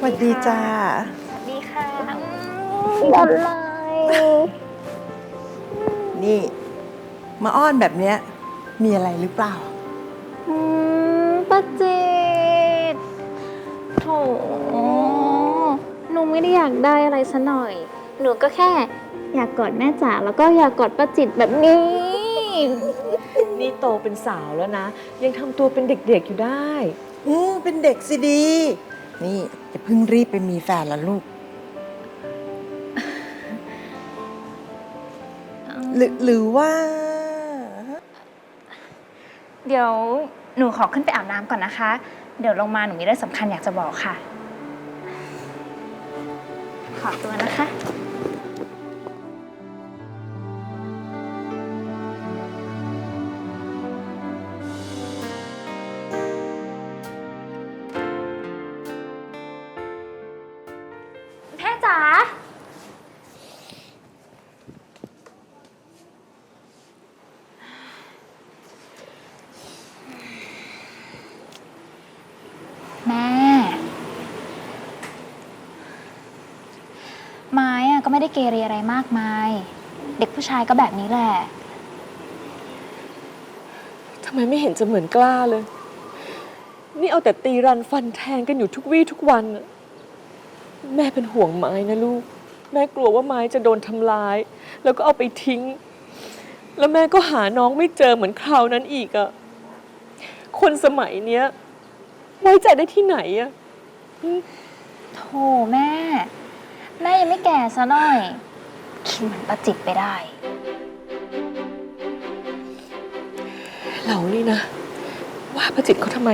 สวัสดีจ้า สวัสดีค่ะบอลไลนี่ มาอ้อนแบบเนี้ย มีอะไรหรือเปล่า อืมป้าจิตโถหนูไม่ได้อยากได้อะไรซะหน่อย หนูก็แค่ อยากกอดแม่จ๋าแล้วก็อยากกอดป้าจิตแบบนี้ นี่โตเป็นสาวแล้วนะ ยังทำตัวเป็นเด็กๆอยู่ได้ อืมเป็นเด็กสิดี นี่จะเพิ่งรีบไปมีแฟนแล้วลูก หรือหรือว่า เดี๋ยวหนูขอขึ้นไปอาบน้ำก่อนนะคะ เดี๋ยวลงมาหนูมีเรื่องสำคัญอยากจะบอกค่ะ ขอตัวนะคะ ไม้อะก็ไม่ได้เกเรอะไรมากมาย เด็กผู้ชายก็แบบนี้แหละ ทำไมไม่เห็นจะเหมือนกล้าเลย นี่เอาแต่ตีรันฟันแทงกันอยู่ทุกวี่ทุกวันน่ะแม่เป็นห่วงไม้นะลูก แม่กลัวว่าไม้จะโดนทำร้าย แล้วก็เอาไปทิ้ง แล้วแม่ก็หาน้องไม่เจอเหมือนคราวนั้นอีกอะคนสมัยเนี้ย ไว้ใจได้ที่ไหนอะโธ่แม่ แม่ยังไม่แก่ซะหน่อย คิดเหมือนประจิตไปได้ เรานี่นะ ว่าประจิตเขาทำไม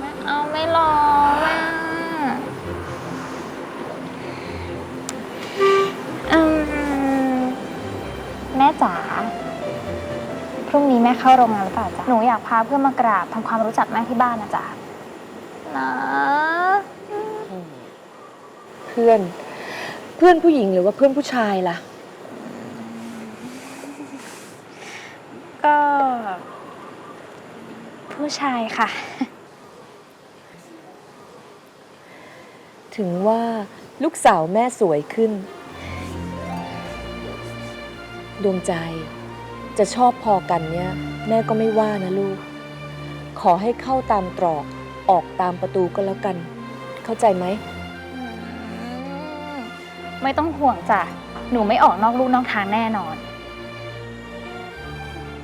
ไม่เอาไม่รองอะอืมแม่จ๋า พรุ่งนี้แม่เข้าโรงงานหรือเปล่าจ๊ะ หนูอยากพาเพื่อนมากราบทำความรู้จักแม่ที่บ้านนะจ๊ะนะเพื่อน เพื่อนผู้หญิงหรือว่าเพื่อนผู้ชายล่ะ ก็ ผู้ชายค่ะ ถึงว่าลูกสาวแม่สวยขึ้น ดวงใจจะชอบพอกันเนี่ย แม่ก็ไม่ว่านะลูก ขอให้เข้าตามตรอกออกตามประตูก็แล้วกัน เข้าใจไหมอืม ไม่ต้องห่วงจ้ะ หนูไม่ออกนอกลู่นอกทางแน่นอน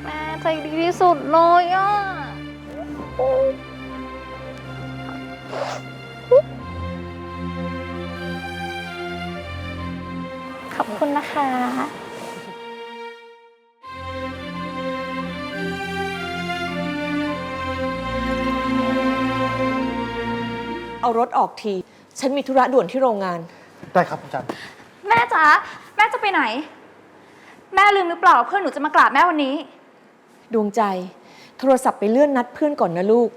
แม่ใจดีที่สุดเลยอะ ขอบคุณนะคะ เอารถออกที ฉันมีธุระด่วนที่โรงงาน ได้ครับอาจารย์ แม่จ๋าแม่จะไปไหน แม่ลืมหรือเปล่าเพื่อนหนูจะมากราบแม่วันนี้ ดวงใจ โทรศัพท์ไปเลื่อนนัดเพื่อนก่อนนะลูก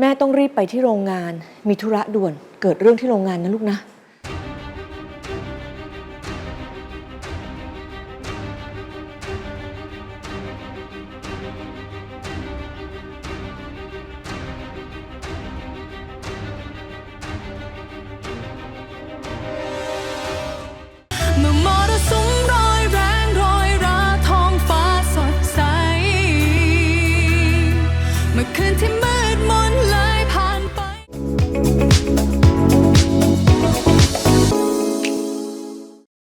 แม่ต้องรีบไปที่โรงงาน มีธุระด่วน เกิดเรื่องที่โรงงานนะลูกนะ ที่มืดมนเลย